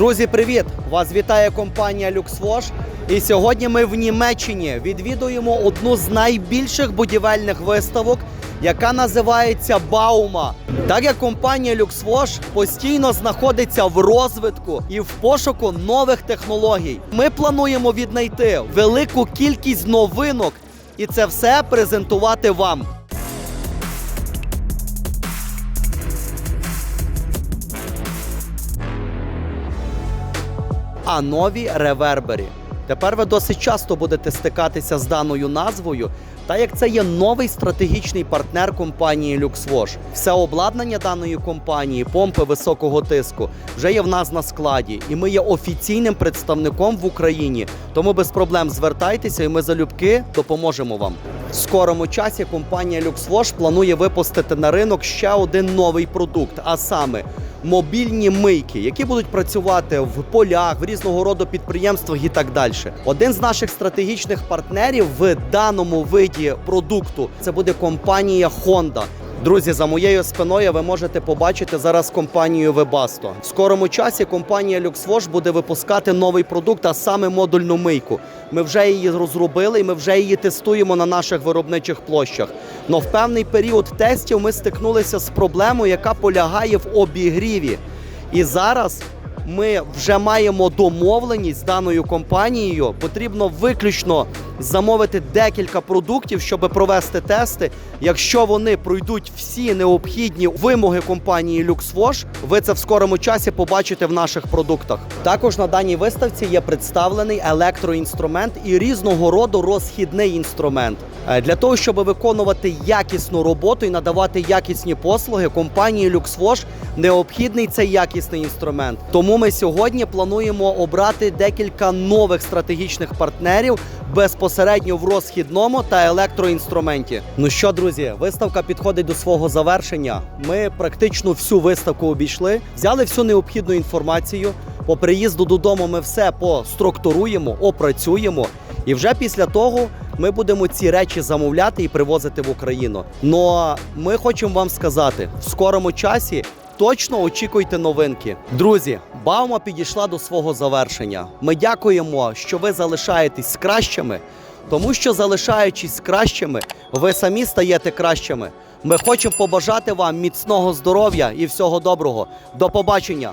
Друзі, привіт! Вас вітає компанія LuxWash. І сьогодні ми в Німеччині відвідуємо одну з найбільших будівельних виставок, яка називається Баума. Так як компанія LuxWash постійно знаходиться в розвитку і в пошуку нових технологій, ми плануємо віднайти велику кількість новинок і це все презентувати вам. А нові ревербері. Тепер ви досить часто будете стикатися з даною назвою, та як це є новий стратегічний партнер компанії LuxWash. Все обладнання даної компанії, помпи високого тиску, вже є в нас на складі, і ми є офіційним представником в Україні. Тому без проблем звертайтеся, і ми залюбки допоможемо вам. В скорому часі компанія LuxWash планує випустити на ринок ще один новий продукт, а саме мобільні мийки, які будуть працювати в полях, в різного роду підприємствах і так далі. Один з наших стратегічних партнерів в даному виді продукту це буде компанія Honda. Друзі, за моєю спиною ви можете побачити зараз компанію Webasto. В скорому часі компанія LuxWash буде випускати новий продукт, а саме модульну мийку. Ми вже її розробили і ми вже її тестуємо на наших виробничих площах. Но в певний період тестів ми стикнулися з проблемою, яка полягає в обігріві. І зараз ми вже маємо домовленість з даною компанією. Потрібно виключно замовити декілька продуктів, щоб провести тести. Якщо вони пройдуть всі необхідні вимоги компанії LuxWash, ви це в скорому часі побачите в наших продуктах. Також на даній виставці є представлений електроінструмент і різного роду розхідний інструмент. Е, Для того, щоб виконувати якісну роботу і надавати якісні послуги, компанії LuxWash необхідний цей якісний інструмент. Тому ми сьогодні плануємо обрати декілька нових стратегічних партнерів безпосередньо в розхідному та електроінструменті. Ну що, друзі, виставка підходить до свого завершення. Ми практично всю виставку обійшли, взяли всю необхідну інформацію. По приїзду додому ми все поструктуруємо, опрацюємо. І вже після того ми будемо ці речі замовляти і привозити в Україну. Но ми хочемо вам сказати, в скорому часі точно очікуйте новинки. Друзі, Баума підійшла до свого завершення. Ми дякуємо, що ви залишаєтесь кращими, тому що залишаючись кращими, ви самі стаєте кращими. Ми хочемо побажати вам міцного здоров'я і всього доброго. До побачення!